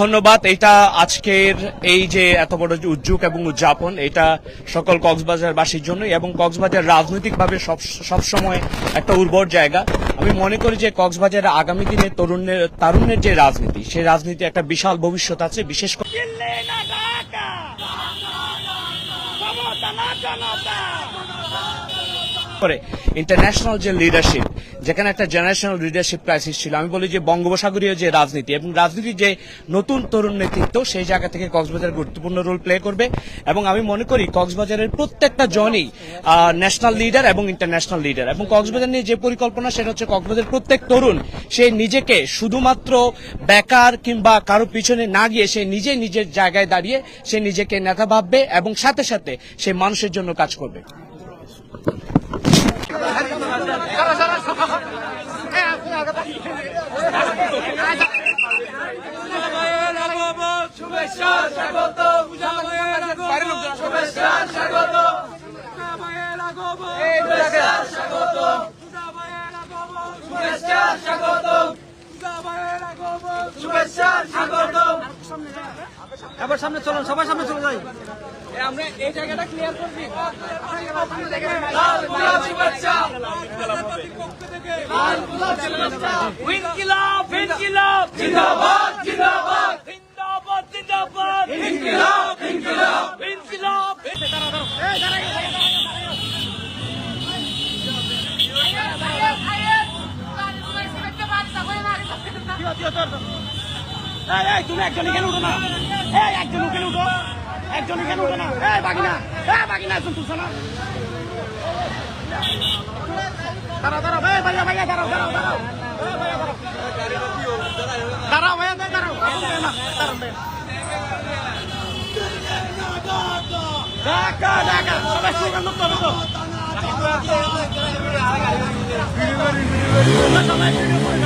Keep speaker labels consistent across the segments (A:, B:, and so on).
A: ধন্যবাদ। এটা আজকের এই যে এত বড় উদ্যোগ এবং উদযাপন এটা সকল কক্সবাজারবাসীর জন্য এবং কক্সবাজার রাজনৈতিকভাবে সব সবসময় একটা উর্বর জায়গা। আমি মনে করি যে কক্সবাজারে আগামী দিনে তরুণের তারুণ্যের যে রাজনীতি সেই রাজনীতি একটা বিশাল ভবিষ্যৎ আছে বিশেষ করে করে ইন্টারন্যাশনাল যে লিডারশিপ যেখানে একটা জেনারেশনাল লিডারশিপ ক্রাইসিস ছিল। আমি বলি যে বঙ্গোপসাগরীয় যে রাজনীতি এবং রাজনীতির যে নতুন তরুণ নেতৃত্ব, সেই জায়গা থেকে কক্সবাজার গুরুত্বপূর্ণ রোল প্লে করবে এবং আমি মনে করি কক্সবাজারের প্রত্যেকটা জনই ন্যাশনাল লিডার এবং ইন্টারন্যাশনাল লিডার এবং কক্সবাজার নিয়ে যে পরিকল্পনা, সেটা হচ্ছে কক্সবাজারের প্রত্যেক তরুণ, সে নিজেকে শুধুমাত্র বেকার কিংবা কারও পিছনে না গিয়ে সে নিজে নিজের জায়গায় দাঁড়িয়ে সে নিজেকে নেতা ভাববে এবং সাথে সাথে সে মানুষের জন্য কাজ করবে।
B: শুভেচ্ছা স্বাগত শুভেচ্ছা স্বাগত। শুভেচ্ছা স্বাগত। শুভেচ্ছা স্বাগত। শুভেচ্ছা স্বাগত।
C: এবার সামনে চলুন সবার সামনে চলে যাই।
B: শুভেচ্ছা।
D: ইনকিলাব ইনকিলাব।
B: জিন্দাবাদ জিন্দাবাদ
D: জিন্দাবাদ জিন্দাবাদ
B: ইনকিলাব ইনকিলাব
D: ইনকিলাব
C: এই এই তুমি একজন এখানে উঠো না। এই একজন ওখানে উঠো। একজন এখানে উঠো না। এই বাগিনা। এই বাগিনা একজন তুলছো না। দাঁড়াও দাঁড়াও। এই ভাইয়া ভাইয়া দাঁড়াও দাঁড়াও দাঁড়াও। দাঁড়াও। ভাইয়া দাঁড়াও দাঁড়াও। না। ঢাকা ঢাকা। সবাই স্লোগান ধরতে হবে তো আয়, সামনে যা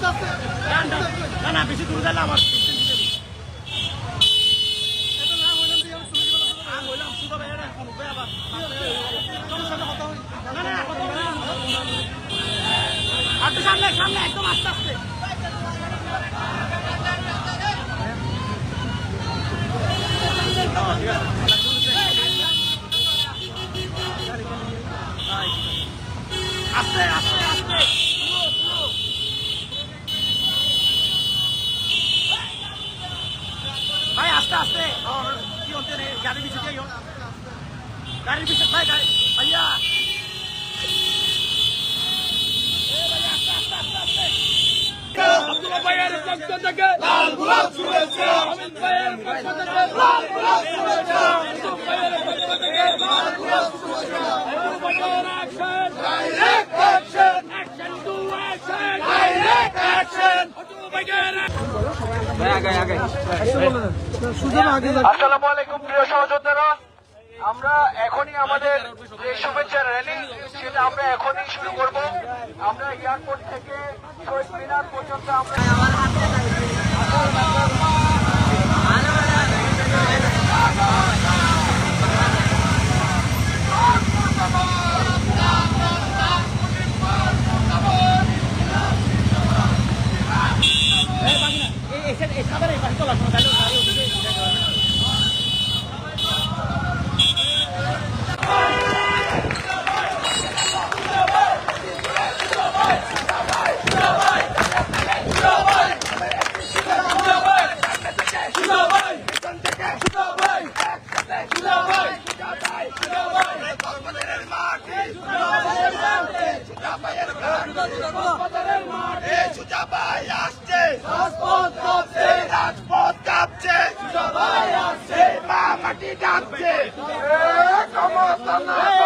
C: না সামনে সামনে একদম আস্তে আস্তে আস্তে আস্তে আস্তে স্লো স্লো ভাই আস্তে আস্তে ও, কি হচ্ছে রে গাড়ির পিছনে যাইও গাড়ির পিছনে ভাই গাড়ি ভাইয়া।
D: আব্দুল্লাহ ভাইয়ের পক্ষ থেকে
B: লাল গোলাপ শুভেচ্ছা।
D: অমিত ভাইয়ের পক্ষ থেকে
B: লাল গোলাপ শুভেচ্ছা।
D: ইউসুফ ভাইয়ের পক্ষ থেকে
B: লাল গোলাপ শুভেচ্ছা।
D: এমন ভাইয়ের অ্যাকশন
E: আসসালামু আলাইকুম, প্রিয় সহযোদ্ধারা। আমরা এখনই আমাদের যে শুভেচ্ছা র্যালি সেটা আমরা এখনই শুরু করব। আমরা এয়ারপোর্ট থেকে শহীদ মিনার পর্যন্ত আমরা
B: রাজপথ কাঁপছে মা মাটি ডাকছে। ক্ষমতা না